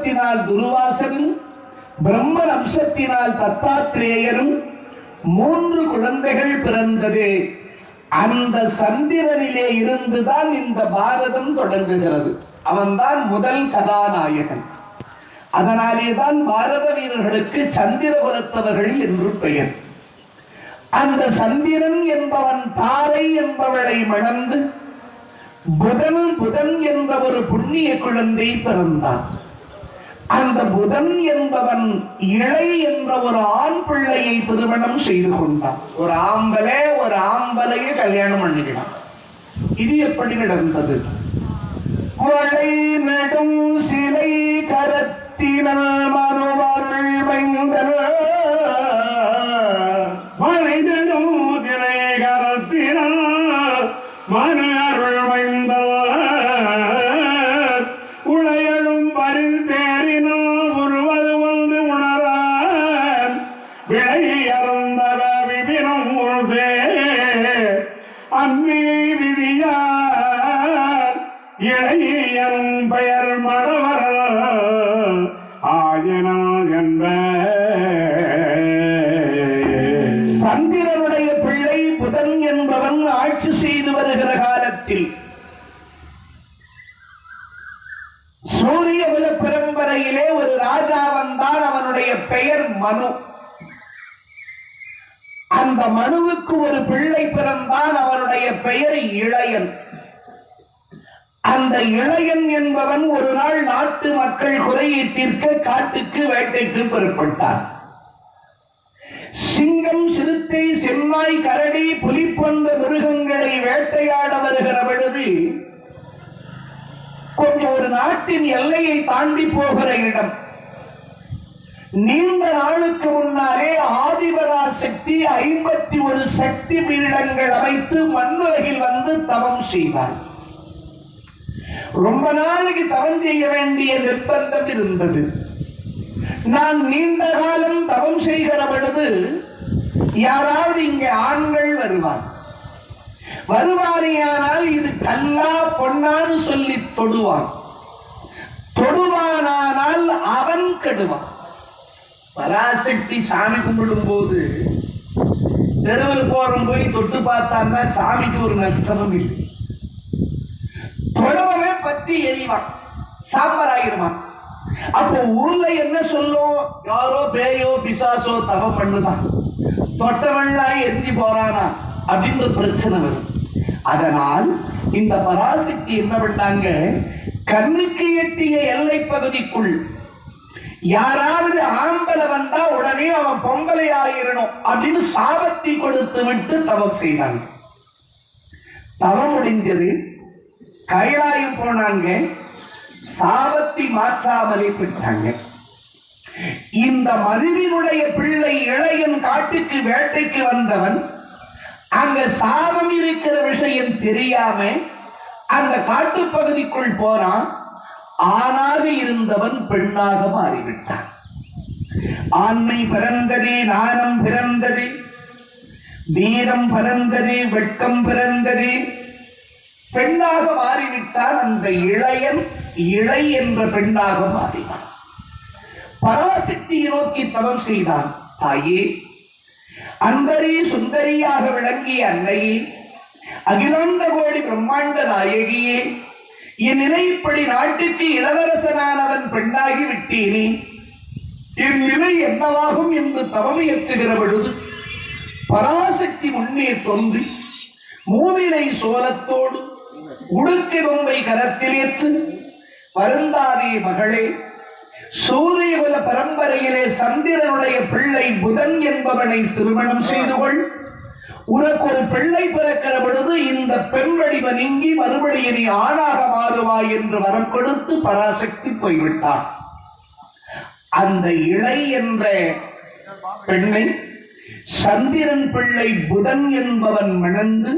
அம்சத்தினால் துருவாசனும் பிரம்மன் அம்சத்தினால் தத்தாத்திரேயரும் மூன்று குழந்தைகள் பிறந்தது. அந்த சந்திரனிலே இருந்துதான் இந்த பாரதம் தொடங்குகிறது. அவன்தான் முதல் கதாநாயகன். அதனாலேதான் பாரத வீரர்களுக்கு சந்திர குலத்தவர்கள் என்று பெயர். அந்த சந்திரன் என்பவன் தாரை என்பவளை மணந்து புதன் புதன் என்ற ஒரு புண்ணிய குழந்தை பிறந்தான். அந்த புதன் என்பவன் இழை என்ற ஒரு ஆண் பிள்ளையை திருமணம் செய்து கொண்டான். ஒரு ஆம்பலே ஒரு ஆம்பலையே கல்யாணம் பண்ணிக்கினான் இது எப்படி நடந்தது? விளை அறந்தவ விபினம் உழுதே அன்பியை விதியார் இளையன் பெயர் மடவர் ஆயினால் என்ப. சந்திரனுடைய பிள்ளை புதன் என்பவன் ஆட்சி செய்து வருகிற காலத்தில் சூரிய குல பரம்பரையிலே ஒரு ராஜா வந்தான். அவனுடைய பெயர் மனு. அந்த மனுவுக்கு ஒரு பிள்ளை பிறந்தான் அவனுடைய பெயர் இளையன். அந்த இளையன் என்பவன் ஒரு நாள் நாட்டு மக்கள் குறையை தீர்க்க காட்டுக்கு வேட்டைக்கு புறப்பட்டான். சிங்கம் சிறுத்தை செம்மாய் கரடி புலி போன்ற மிருகங்களை வேட்டையாட வருகிற பொழுது கொஞ்சம் ஒரு நாட்டின் எல்லையை தாண்டி போகிற இடம். நீண்ட நாளுக்கு முன்னாலே ஆதிபராசக்தி ஐம்பத்தி ஒரு சக்தி பீடங்கள் அமைத்து மண்ணுலகில் வந்து தவம் செய்தார். ரொம்ப நாளைக்கு தவம் செய்ய வேண்டிய நிர்பந்தம் இருந்தது. நான் நீண்ட காலம் தவம் செய்கிற பொழுது யாராவது இங்கே ஆண்கள் வருவார். வருவாரையானால் இது கல்லா பொன்னான்னு சொல்லி தொடுவான். தொடுவானானால் அவன் கெடுவான். பராசக்தி சாமி கும்பிடும் போது தெருவில் போறோம் போய் தொட்டு பார்த்தான்னா சாமிக்கு ஒரு நஷ்டமும் இல்லை. தொடரவே பத்தி எரிவான் சாம்பல் ஆகிருவான் அப்போ ஊர்ல என்ன சொல்லும்? யாரோ பேயோ பிசாசோ தவம் பண்ணுதான். தொட்டவன்லாம் எரிஞ்சு போறானா? அப்படின்ற பிரச்சனை வரும். அதனால் இந்த பராசக்தி என்ன பண்ணாங்க? கண்ணுக்கு எட்டிய எல்லை பகுதிக்குள் யாராவது ஆம்பளை வந்தா உடனே அவன் பொங்கலை ஆயிரணும் அப்படின்னு சாபத்தை கொடுத்து விட்டு தவம் செய்தாங்க தவம் முடிஞ்சது கைலாயம் போனாங்க சாபத்தை மாற்றாமலே விட்டாங்க இந்த மருவினுடைய பிள்ளை இளையன் காட்டுக்கு வேட்டைக்கு வந்தவன் அங்க சாபம் இருக்கிற விஷயம் தெரியாம அந்த காட்டுப்பகுதிக்குள் போறான். ஆணாக இருந்தவன் பெண்ணாக மாறிவிட்டான். ஆண்மை பிறந்ததே நாணம் பிறந்தது வீரம் பிறந்தது வெட்கம் பிறந்தது. பெண்ணாக மாறிவிட்டால் அந்த இளையன் இளை என்ற பெண்ணாக மாறினான். பராசக்தியை நோக்கி தவம் செய்தான். தாயே அன்பரே சுந்தரியாக விளங்கிய அன்னையே அகிலாண்ட கோடி பிரம்மாண்ட நாயகியே இந்நிலைப்படி நாட்டுக்கு இளவரசனானவன் பெண்ணாகி விட்டேனே இந்நிலை என்னவாகும் என்று தவமையற்றுகிற பொழுது பராசக்தி முன்னே தோன்றி மூவினை சோலத்தோடு உடுக்கி நோம்பை கரத்தில் ஏற்று வருந்தாதே மகளே சூரியகுல பரம்பரையிலே சந்திரனுடைய பிள்ளை புதன் என்பவனை திருமணம் செய்து கொள். உனக்கு ஒரு பிள்ளை பிறக்கிற பொழுது இந்த பெண் வடிவ நீங்கி மறுபடியும் நீ ஆணாக மாறுவாய் என்று வரம் கொடுத்து பராசக்தி போய்விட்டான். அந்த இளை என்ற பெண்ணை சந்திரன் பிள்ளை புதன் என்பவன் மணந்து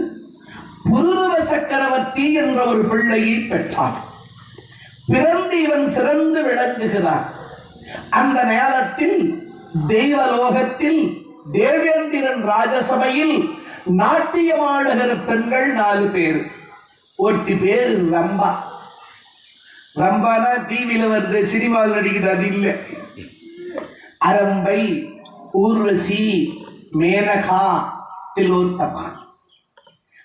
புருரவ சக்கரவர்த்தி என்ற ஒரு பிள்ளையை பெற்றான். பிறந்து இவன் சிறந்து விளங்குகிறான். அந்த நேரத்தில் தெய்வலோகத்தில் தேவேந்திரன் ராஜசபையில் நாட்டியமாடுகிற பெண்கள் நாலு பேர். ஒருத்தி பேர் ரம்பா. ரம்பானா டிவியில வருது சினிமாவில் நடிக்கிறது அது இல்லை. அரம்பை ஊர்வசி மேனகா திலோத்தமா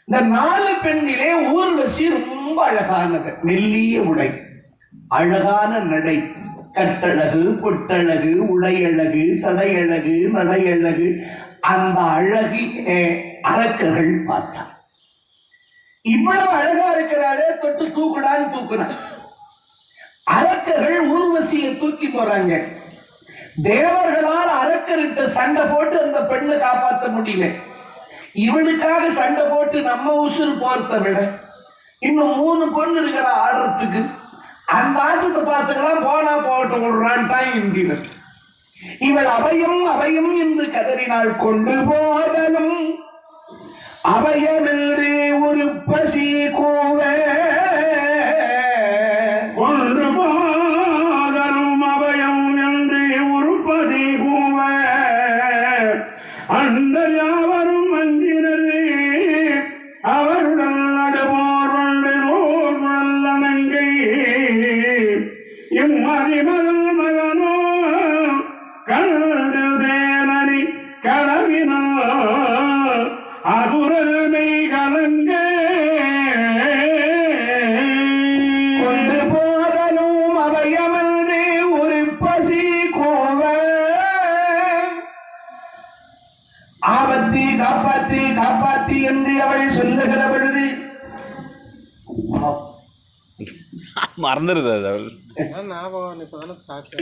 இந்த நாலு பெண்ணிலே ஊர்வசி ரொம்ப அழகானது மெல்லிய உடை அழகான நடை. கட்டழகு பொட்டழகு உடையழகு சதையழகு மலையழகு அந்த அழகி அரக்கர்கள் பார்த்தார். இவ்வளவு அழகா இருக்கிறாரே தொட்டு தூக்குடான்னு தூக்குனான் அரக்கர்கள் ஊர்வசியை தூக்கி போறாங்க. தேவர்களால் அரக்கர்கிட்ட சண்டை போட்டு அந்த பெண்ணை காப்பாற்ற முடியல. இவளுக்காக சண்டை போட்டு நம்ம உசுறு போறத விட இன்னும் மூணு பொண்ணு இருக்கிற ஆடுறதுக்கு அந்த ஆட்டத்தை பார்த்துக்கலாம் போனா போகட்டும் விடுறான் தான் இந்திரன். இவள் அபயம் அபயம் என்று கதறினால் கொண்டு போதலும் அபயமென்று ஒரு பசி கூவ. கொன்று போதலும் அபயம் என்று உருப்பதி கூவ. அந்த யாவரும் அஞ்சினரே മറന്നിരുന്നത് അവൾ ஞாபகம் இப்பதானே ஸ்டார்ட்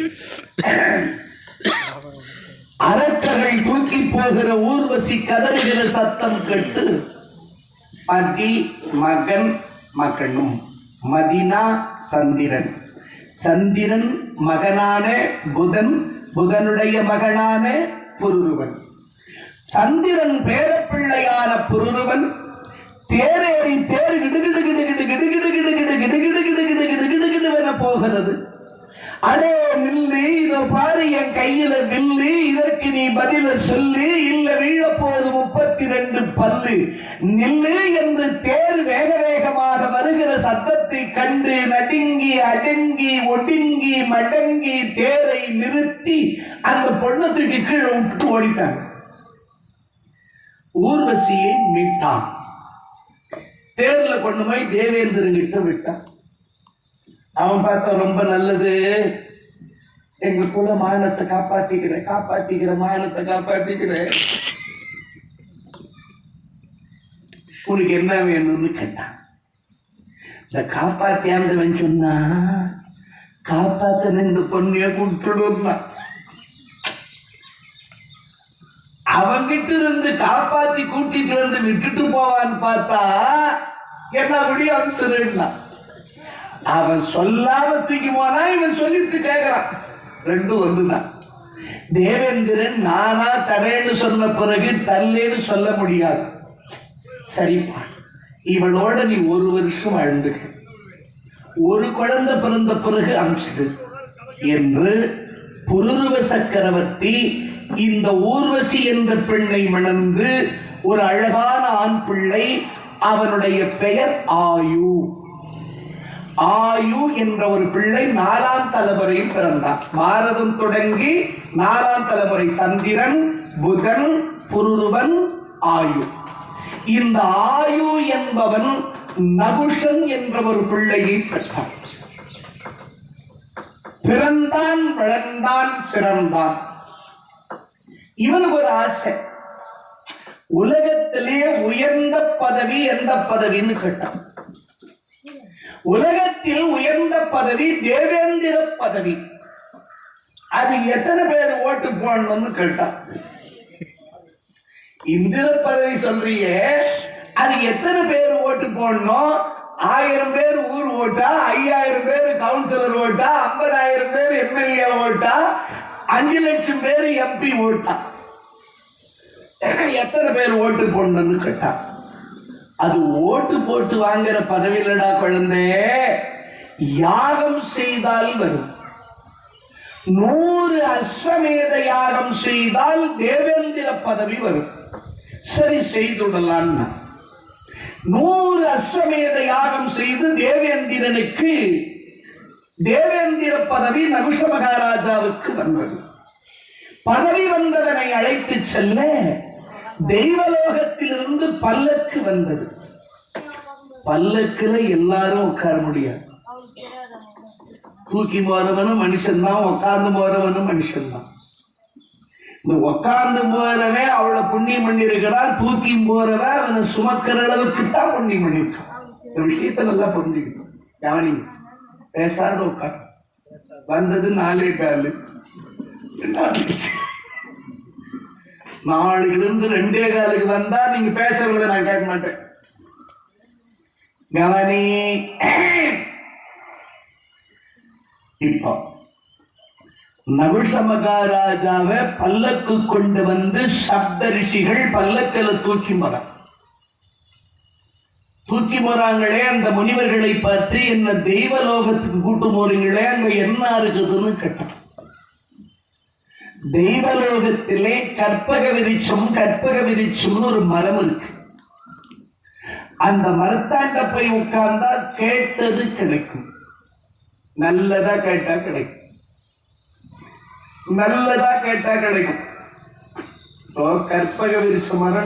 அரக்கர்கள் தூக்கி போகிற ஊர்வசி கதறுகிற சத்தம் கேட்டு மதி மகன் மகனும் மதினா சந்திரன் சந்திரன் மகனான புதன் புதனுடைய மகனான புருருவன் சந்திரன் பேரப்பிள்ளையான புருருவன் தேரேறி தேர் கிடுகிடு கிடுவென போகிறது அடே நில்லு இதோ பாரு என் கையில நில்லு இதற்கு நீ பதில சொல்லு இல்ல வீழ போது முப்பத்தி ரெண்டு பல்லு. நில்லு என்று தேர் வேக வேகமாக வருகிற சத்தத்தை கண்டு நடுங்கி அடங்கி ஒடுங்கி மடங்கி தேரை நிறுத்தி அந்த பொண்ணத்துக்கு கீழே விட்டு ஓடிட்டாங்க. ஊர்வசியை மீட்டான். தேர்ல கொண்டு போய் தேவேந்திரன் கிட்ட விட்டான். அவன் பார்த்தா ரொம்ப நல்லது. எங்க குல மானத்தை காப்பாத்திக்கிறேன் காப்பாத்திக்கிற மானத்தை காப்பாத்திக்கிறேன். உனக்கு என்ன வேணும்னு கேட்டான். இந்த காப்பாத்தியாந்தவன் சொன்னா காப்பாத்தின இந்த பொண்ணைய கொடுத்துடுன்னா அவங்கிட்ட இருந்து காப்பாத்தி கூட்டிட்டு வந்து விட்டுட்டு போவான்னு பார்த்தா என்ன முடியும் அம்சருன்னா அவன் சொல்லாம தூக்கி போனா இவன் சொல்லிட்டு கேக்குறான். ரெண்டும் ஒண்ணுதான். தேவேந்திரன் நானா தரேன்னு சொன்ன பிறகு தல்லேன்னு சொல்ல முடியாது. சரிப்பா இவளோட நீ ஒரு வருஷம் வாழ்ந்துக்க. ஒரு குழந்தை பிறந்த பிறகு அனுப்பிச்சது என்று புருருவ சக்கரவர்த்தி இந்த ஊர்வசி என்ற பெண்ணை மணந்து ஒரு அழகான ஆண் பிள்ளை அவனுடைய பெயர் ஆயு. ஆயு என்ற ஒரு பிள்ளை நாலாம் தலைமுறையில் பிறந்தான். பாரதம் தொடங்கி நாலாம் தலைமுறை சந்திரன் புதன் புருருவன் ஆயு. இந்த ஆயு என்பவன் நகுஷன் என்ற ஒரு பிள்ளையை பெற்றான். பிறந்தான் வளர்ந்தான் சிறந்தான். இவனுக்கு ஒரு ஆசை. உலகத்திலே உயர்ந்த பதவி எந்த பதவின்னு கேட்டான். உலகத்தில் உயர்ந்த பதவி தேவேந்திர பதவி. அது எத்தனை பேர் ஓட்டு போடணும்னு கேட்டான் இந்திர பதவி சொல்றியே அது எத்தனை பேர் ஓட்டு போடணும்? ஆயிரம் பேர் ஊர் ஓட்டா ஐயாயிரம் பேர் கவுன்சிலர் ஓட்டா ஐம்பதாயிரம் பேர் எம்எல்ஏ ஓட்டா அஞ்சு லட்சம் பேர் எம்பி ஓட்டா. எத்தனை பேர் ஓட்டு போடணும்னு கேட்டான் அது ஓட்டு போட்டு வாங்குற பதவி இல்லடா குழந்தை. யாகம் செய்தால் வரும். நூறு அஸ்வமேத யாகம் செய்தால் தேவேந்திர பதவி வரும். சரி செய்துடலான்னா நூறு அஸ்வமேத யாகம் செய்து தேவேந்திரனுக்கு தேவேந்திர பதவி நகுஷ மகாராஜாவுக்கு வந்தது. பதவி வந்தவனை அழைத்து செல்ல தெய்வலோகத்திலிருந்து பல்லக்கு வந்தது. பல்லக்குல எல்லாரும் உட்கார முடியாது. தூக்கி போறவனும் மனுஷன்தான் உட்கார்ந்து போறவனும் மனுஷன்தான் இந்த உட்கார்ந்து போறவன் அவளை புண்ணியம் பண்ணிருக்கிறான் தூக்கி போறவன் அவனை சுமக்கிற அளவுக்கு தான் புண்ணியம் பண்ணிருக்கான் இந்த விஷயத்த நல்லா புரிஞ்சுக்கணும். யானி பேசாத உட்கார். வந்தது நாலே காலு. என்ன நாளைக்கு இருந்து ரெண்டே காலுக்கு வந்தா நீங்க பேசுறவங்களை நான் கேட்க மாட்டேன். கவனி. இப்போ நகுஷ மகாராஜாவை பல்லக்கு கொண்டு வந்து சப்த ரிஷிகள் பல்லக்கில தூக்கி போற தூக்கி போறாங்களே அந்த முனிவர்களை பார்த்து என்ன தெய்வ லோகத்துக்கு கூட்டு போறீங்களே அங்க என்ன இருக்குதுன்னு கேட்டான் தெய்வலோகத்திலே கற்பக விரிச்சம் கற்பக விரிச்சம்னு ஒரு மரம் இருக்கு. அந்த மரத்தாண்ட போய் உட்கார்ந்தா கேட்டது கிடைக்கும். நல்லதா கேட்டா கிடைக்கும். நல்லதா கேட்டா கிடைக்கும். கற்பக விரிச்ச மரம்